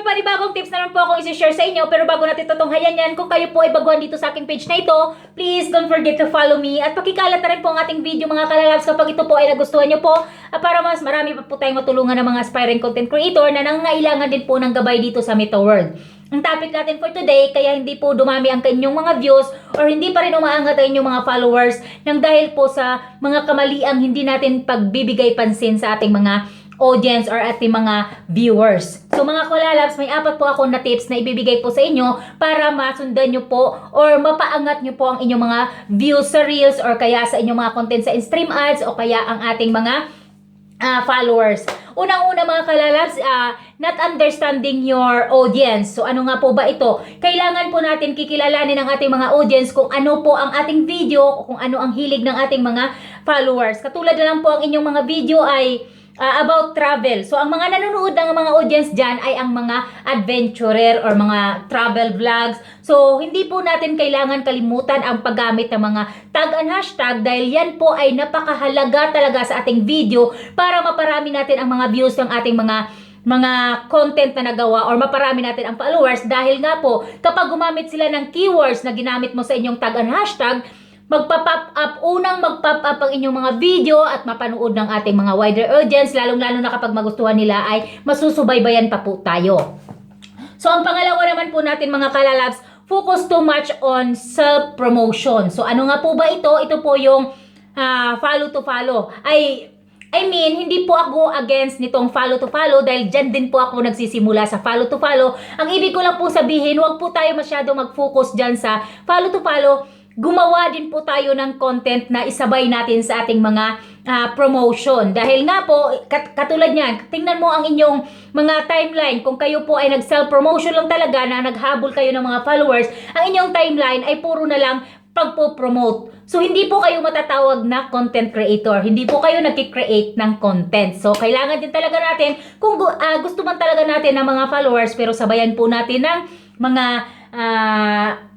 may panibagong tips naman po akong isi-share sa inyo. Pero bago natin tutunghayan yan, kung kayo po ay baguhan dito sa aking page na ito, please don't forget to follow me. At pakikalat na rin po ang ating video mga kalalabs kapag ito po ay nagustuhan nyo po. At para mas marami pa po tayong matulungan ng mga aspiring content creator na nangangailangan din po ng gabay dito sa Meta World. Ang topic natin for today, kaya hindi po dumami ang kanyang mga views or hindi pa rin umaangat ang inyong mga followers nang dahil po sa mga kamaliang hindi natin pagbibigay pansin sa ating mga audience or ating mga viewers. So mga kulalabs, may apat po ako na tips na ibibigay po sa inyo para masundan nyo po or mapaangat nyo po ang inyong mga views sa reels or kaya sa inyong mga content sa in-stream ads o kaya ang ating mga ah, followers. Unang-una mga kalalabs, ah, not understanding your audience. So ano nga po ba ito? Kailangan po natin kikilalanin ang ating mga audience kung ano po ang ating video, kung ano ang hilig ng ating mga followers. Katulad na lang po ang inyong mga video ay ah, about travel. So, ang mga nanonood ng mga audience dyan ay ang mga adventurer or mga travel vlogs. So, hindi po natin kailangan kalimutan ang paggamit ng mga tag and hashtag dahil yan po ay napakahalaga talaga sa ating video para maparami natin ang mga views ng ating mga mga content na nagawa or maparami natin ang followers dahil nga po kapag gumamit sila ng keywords na ginamit mo sa inyong tag and hashtag magpa-pop up, unang mag-pop up ang inyong mga video at mapanood ng ating mga wider audience, lalong-lalo na kapag magustuhan nila ay masusubaybayan pa po tayo. So, ang pangalawa naman po natin mga kalalabs, focus too much on self-promotion. So, ano nga po ba ito? Ito po yung ah, follow to follow. Ay, I mean, hindi po ako against nitong follow to follow dahil dyan din po ako nagsisimula sa follow to follow. Ang ibig ko lang po sabihin, huwag po tayo masyado mag-focus dyan sa follow to follow gumawa din po tayo ng content na isabay natin sa ating mga ah, promotion. Dahil nga po, kat- katulad niyan, tingnan mo ang inyong mga timeline. Kung kayo po ay nag-self-promotion lang talaga na naghabol kayo ng mga followers, ang inyong timeline ay puro na lang pagpo-promote. So, hindi po kayo matatawag na content creator. Hindi po kayo nag-create ng content. So, kailangan din talaga natin, kung ah, gusto man talaga natin ng mga followers, pero sabayan po natin ng mga ah,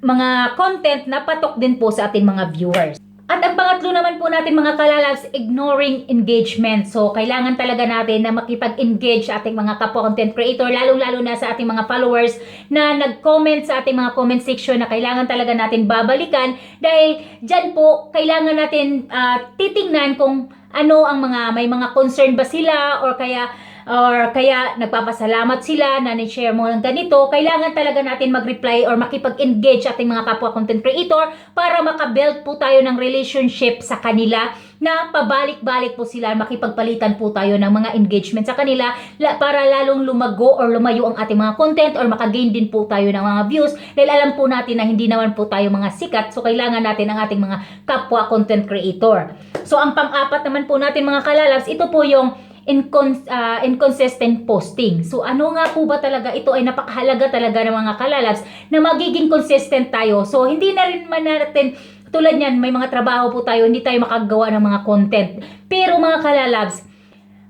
mga content na patok din po sa ating mga viewers. At ang pangatlo naman po natin mga kalalabs, ignoring engagement. So, kailangan talaga natin na makipag-engage sa ating mga kapwa content creator, lalong-lalo na sa ating mga followers na nag-comment sa ating mga comment section na kailangan talaga natin babalikan dahil dyan po, kailangan natin ah, titingnan kung ano ang mga, may mga concern ba sila or kaya or kaya nagpapasalamat sila na ni-share mo ng ganito, kailangan talaga natin mag-reply or makipag-engage ating mga kapwa content creator para makabuild po tayo ng relationship sa kanila na pabalik-balik po sila, makipagpalitan po tayo ng mga engagement sa kanila la- para lalong lumago or lumayo ang ating mga content or makagain din po tayo ng mga views dahil alam po natin na hindi naman po tayo mga sikat so kailangan natin ang ating mga kapwa content creator. So ang pang-apat naman po natin mga kalalabs, ito po yung incon- ah, inconsistent posting. So ano nga po ba talaga ito ay napakahalaga talaga ng mga kalalabs na magiging consistent tayo. So hindi na rin man natin tulad niyan may mga trabaho po tayo hindi tayo makagawa ng mga content. Pero mga kalalabs,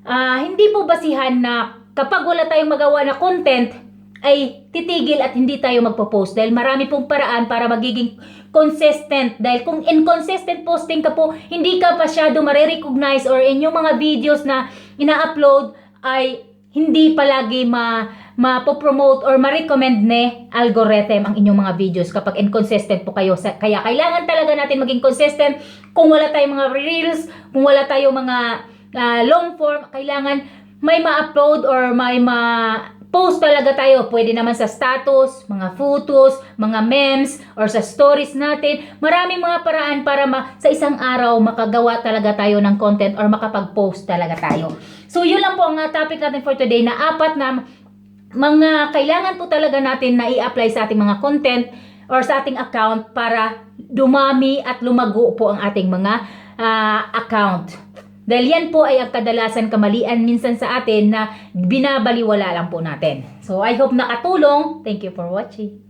ah, hindi po basihan na kapag wala tayong magawa na content ay titigil at hindi tayo magpo-post dahil marami pong paraan para magiging consistent dahil kung inconsistent posting ka po hindi ka masyado marirecognize or inyong mga videos na ina-upload ay hindi palagi ma mapopromote or ma-recommend ni algorithm ang inyong mga videos kapag inconsistent po kayo. Kaya kailangan talaga natin maging consistent kung wala tayong mga reels, kung wala tayong mga ah, long form, kailangan may ma-upload or may ma post talaga tayo. Pwede naman sa status, mga photos, mga memes, or sa stories natin. Maraming mga paraan para ma- sa isang araw makagawa talaga tayo ng content or makapag-post talaga tayo. So, yun lang po ang uh, topic natin for today na apat na mga kailangan po talaga natin na i-apply sa ating mga content or sa ating account para dumami at lumago po ang ating mga ah, account. Dahil yan po ay ang kadalasan kamalian minsan sa atin na binabaliwala lang po natin. So I hope nakatulong. Thank you for watching.